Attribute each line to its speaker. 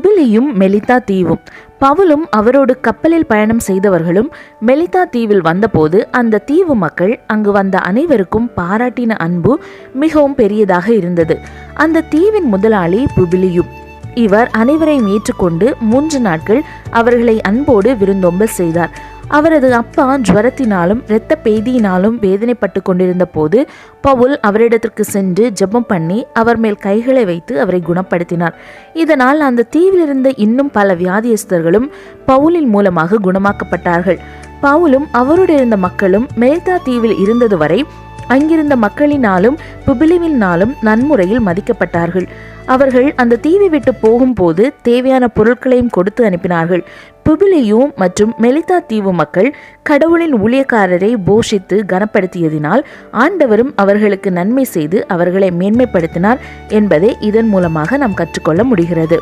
Speaker 1: புபிலியும் மெலிதா தீவும். பவுலும் அவரோடு கப்பலில் பயணம் செய்தவர்களும் மெலிதா தீவில் வந்தபோது அந்த தீவு மக்கள் அங்கு வந்த அனைவருக்கும் பாராட்டின அன்பு மிகவும் பெரியதாக இருந்தது. அந்த தீவின் முதலாளி புபிலியும் இவர் அனைவரையும் ஏற்றுக்கொண்டு மூன்று நாட்கள் அவர்களை அன்போடு விருந்தோம்பல் செய்தார். அவரது அப்பா ஜுவரத்தினாலும் இரத்த பேதியினாலும் வேதனைப்பட்டு கொண்டிருந்த போது பவுல் அவரிடத்திற்கு சென்று ஜெபம் பண்ணி அவர் மேல் கைகளை வைத்து அவரை குணப்படுத்தினார். இதனால் அந்த தீவிலிருந்த இன்னும் பல வியாதியஸ்தர்களும் பவுலின் மூலமாக குணமாக்கப்பட்டார்கள். பவுலும் அவரோடு இருந்த மக்களும் மேல்தா தீவில் இருந்தது வரை அங்கிருந்த மக்களினாலும் புபிலிவினாலும் நன்முறையில் மதிக்கப்பட்டார்கள். அவர்கள் அந்த தீவை விட்டு போகும்போது தேவையான பொருட்களையும் கொடுத்து அனுப்பினார்கள். புபிலியும் மற்றும் மெலிதா தீவு மக்கள் கடவுளின் ஊழியக்காரரை போஷித்து கனப்படுத்தியதினால் ஆண்டவரும் அவர்களுக்கு நன்மை செய்து அவர்களை மேன்மைப்படுத்தினார் என்பதை இதன் மூலமாக நாம் கற்றுக்கொள்ள முடிகிறது.